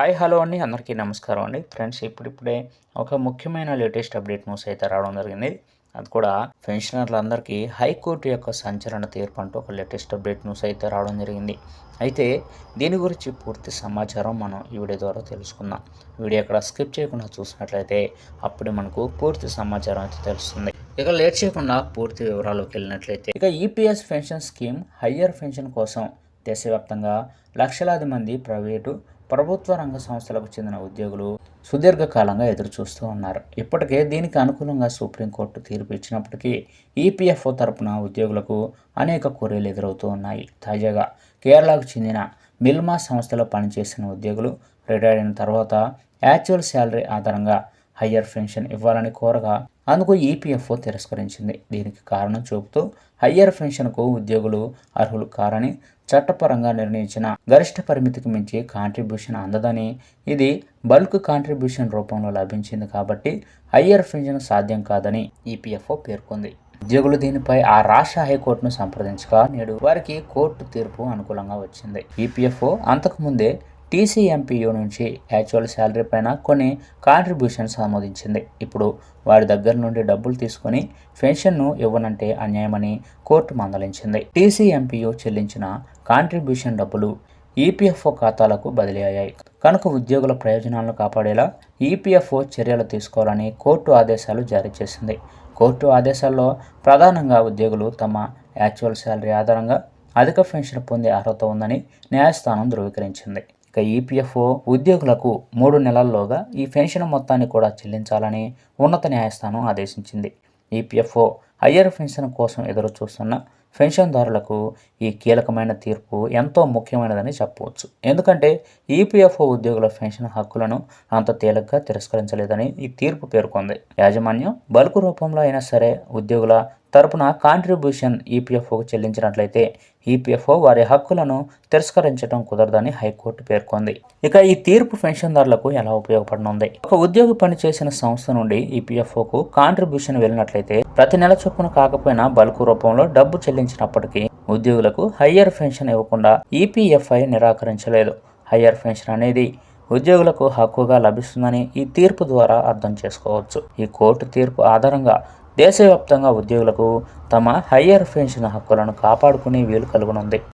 Hi hello అండి. అందరికీ నమస్కారం అండి. ఫ్రెండ్స్ ఇప్పుడిప్పుడే ఒక ముఖ్యమైన లేటెస్ట్ అప్డేట్ న్యూస్ అయితే రావడం జరిగింది. అది కూడా పెన్షనర్లందరికీ హైకోర్టు యొక్క సంచలన తీర్పు అంటూ ఒక లేటెస్ట్ అప్డేట్ న్యూస్ అయితే రావడం జరిగింది. అయితే దీని గురించి పూర్తి సమాచారం మనం ఈ వీడియో ద్వారా తెలుసుకుందాం. వీడియో అక్కడ స్కిప్ చేయకుండా చూసినట్లయితే అప్పుడు మనకు పూర్తి సమాచారం అయితే తెలుస్తుంది. ఇక లేట్ చేయకుండా పూర్తి వివరాలకు వెళ్ళినట్లయితే ఇక EPS pension scheme higher pension కోసం దేశవ్యాప్తంగా లక్షలాది మంది ప్రైవేటు ప్రభుత్వ రంగ సంస్థలకు చెందిన ఉద్యోగులు సుదీర్ఘకాలంగా ఎదురుచూస్తూ ఉన్నారు. ఇప్పటికే దీనికి అనుకూలంగా సుప్రీంకోర్టు తీర్పు ఇచ్చినప్పటికీ ఈపీఎఫ్ఓ తరపున ఉద్యోగులకు అనేక కోరికలు ఎదురవుతూ ఉన్నాయి. తాజాగా కేరళకు చెందిన మిల్మా సంస్థలో పనిచేసిన ఉద్యోగులు రిటైర్ అయిన తర్వాత యాక్చువల్ శాలరీ ఆధారంగా హయ్యర్ పెన్షన్ ఇవ్వాలని కోరగా అందుకు ఈపీఎఫ్ఓ తిరస్కరించింది. దీనికి కారణం చూపుతూ హయ్యర్ పెన్షన్కు ఉద్యోగులు అర్హులు కారని చట్టపరంగా నిర్ణయించిన గరిష్ట పరిమితికి మించి కాంట్రిబ్యూషన్ అందదని ఇది బల్క్ కాంట్రిబ్యూషన్ రూపంలో లభించింది కాబట్టి హయ్యర్ పెన్షన్ సాధ్యం కాదని ఈపీఎఫ్ఓ పేర్కొంది. ఉద్యోగులు దీనిపై ఆ రాష్ట్ర హైకోర్టును సంప్రదించగా నేడు వారికి కోర్టు తీర్పు అనుకూలంగా వచ్చింది. ఈపీఎఫ్ఓ అంతకుముందే టీసీఎంపీయూ నుంచి యాక్చువల్ శాలరీ పైన కొన్ని కాంట్రిబ్యూషన్స్ ఆమోదించింది. ఇప్పుడు వారి దగ్గర నుండి డబ్బులు తీసుకొని పెన్షన్ను ఇవ్వనంటే అన్యాయమని కోర్టు మందలించింది. టీసీఎంపీయూ చెల్లించిన కాంట్రిబ్యూషన్ డబ్బులు ఈపీఎఫ్ఓ ఖాతాలకు బదిలీ అయ్యాయి. కనుక ఉద్యోగుల ప్రయోజనాలను కాపాడేలా ఈపీఎఫ్ఓ చర్యలు తీసుకోవాలని కోర్టు ఆదేశాలు జారీ చేసింది. కోర్టు ఆదేశాల్లో ప్రధానంగా ఉద్యోగులు తమ యాక్చువల్ శాలరీ ఆధారంగా అధిక పెన్షన్ పొందే అర్హత ఉందని న్యాయస్థానం ధృవీకరించింది. ఇక ఈపీఎఫ్ఓ ఉద్యోగులకు మూడు నెలల్లోగా ఈ పెన్షన్ మొత్తాన్ని కూడా చెల్లించాలని ఉన్నత న్యాయస్థానం ఆదేశించింది. ఈపీఎఫ్ఓ హయ్యర్ పెన్షన్ కోసం ఎదురు చూస్తున్న పెన్షన్దారులకు ఈ కీలకమైన తీర్పు ఎంతో ముఖ్యమైనదని చెప్పవచ్చు. ఎందుకంటే ఈపీఎఫ్ఓ ఉద్యోగుల పెన్షన్ హక్కులను అంత తేలిగ్గా తిరస్కరించలేదని ఈ తీర్పు పేర్కొంది. యాజమాన్యం బల్క్ రూపంలో అయినా సరే ఉద్యోగుల తరపున కాంట్రిబ్యూషన్ ఈపీఎఫ్ఓకు చెల్లించినట్లయితే ఈపీఎఫ్ఓ వారి హక్కులను తిరస్కరించడం కుదరదని హైకోర్టు పేర్కొంది. ఇక ఈ తీర్పు పెన్షన్దారులకు ఎలా ఉపయోగపడనుంది? ఒక ఉద్యోగి పనిచేసిన సంస్థ నుండి ఈపీఎఫ్ఓకు కాంట్రిబ్యూషన్ వెళ్ళినట్లయితే ప్రతి నెల చొప్పున కాకపోయినా బల్క్ రూపంలో డబ్బు చెల్లించినప్పటికీ ఉద్యోగులకు హయ్యర్ పెన్షన్ ఇవ్వకుండా ఈపీఎఫ్ఐ నిరాకరించలేదు. హయ్యర్ పెన్షన్ అనేది ఉద్యోగులకు హక్కుగా లభిస్తుందని ఈ తీర్పు ద్వారా అర్థం చేసుకోవచ్చు. ఈ కోర్టు తీర్పు ఆధారంగా దేశవ్యాప్తంగా ఉద్యోగులకు తమ హయ్యర్ పెన్షన్ హక్కులను కాపాడుకునే వీలు కలుగునుంది.